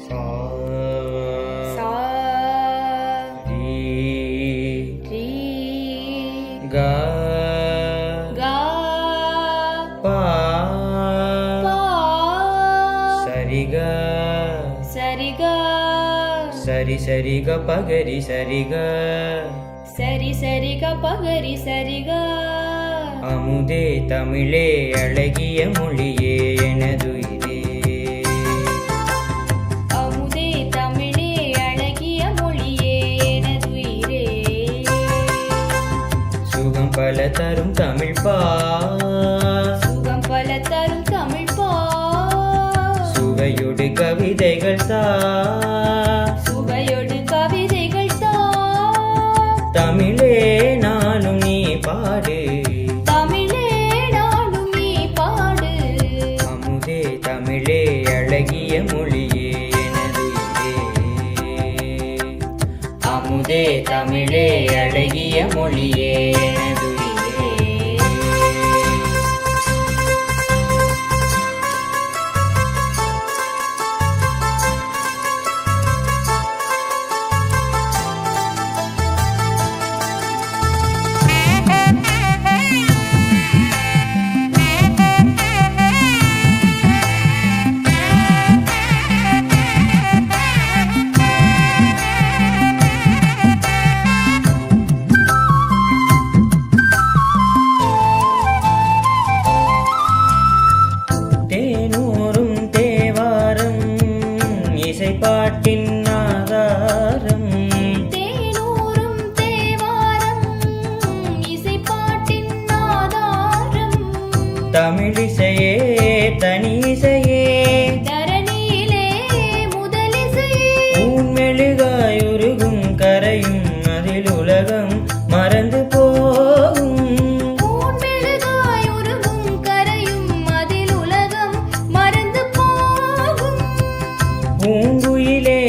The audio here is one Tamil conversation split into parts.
சா சா ரீ ரீ கா கா பா பா சரிகா சரிகா சரி சரிக பகரி சரிகா சரி சரிக பகரி சரிகா அமுதே தமிழே அழகிய மொழியே எனதுயிரே பல தரும் தமிழ் பா. சுகம் பல தரும் தமிழ் பா. சுவையொடு கவிதைகள் தா. சுவையொடு கவிதைகள் தா. தமிழே தமிழே அழகிய மொழியே எனதுயிரே தமிழிசையே தனி இசையே தரணியிலே முதலிசையே. ஊன்மெழுகாயுருகும் கரையும் அதில் உலகம் மறந்து போகும். ஊன்மெழுகாய் உருகும் கரையும் அதில் உலகம் மறந்து போகும். பூங்குயிலே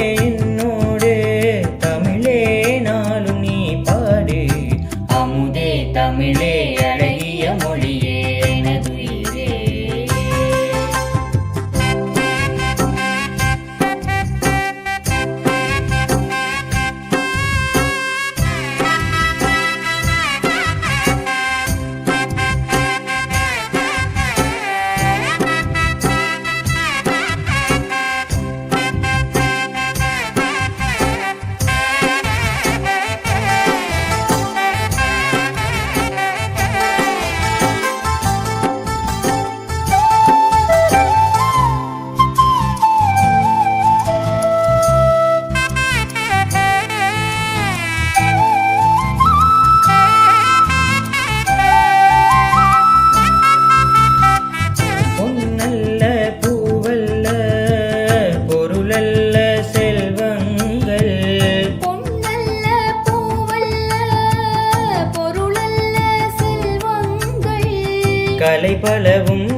கலை பலவும்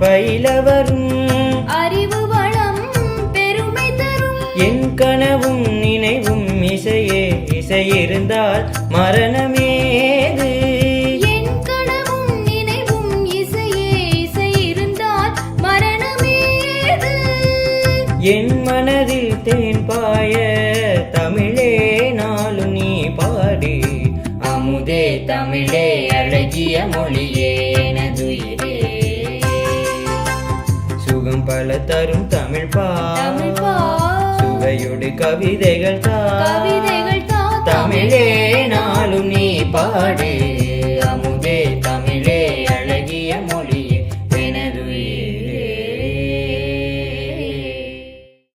பயிலவரும். அறிவு வளம் பெருமை தரும். என் கனவும் நினைவும் இசையே இசை இருந்தால் மரணமேது. என் கனவும் நினைவும் இசையே இசை இருந்தால் மரணமேது. என் மனதில் தேன் பாய தமிழே நாளும். தமிழே அழகிய மொழியே எனதுயிரே சுகம் பல தரும் தமிழ் பா. சுவையோடு கவிதைகள் தா. தமிழே நாளும் நீ பாடு.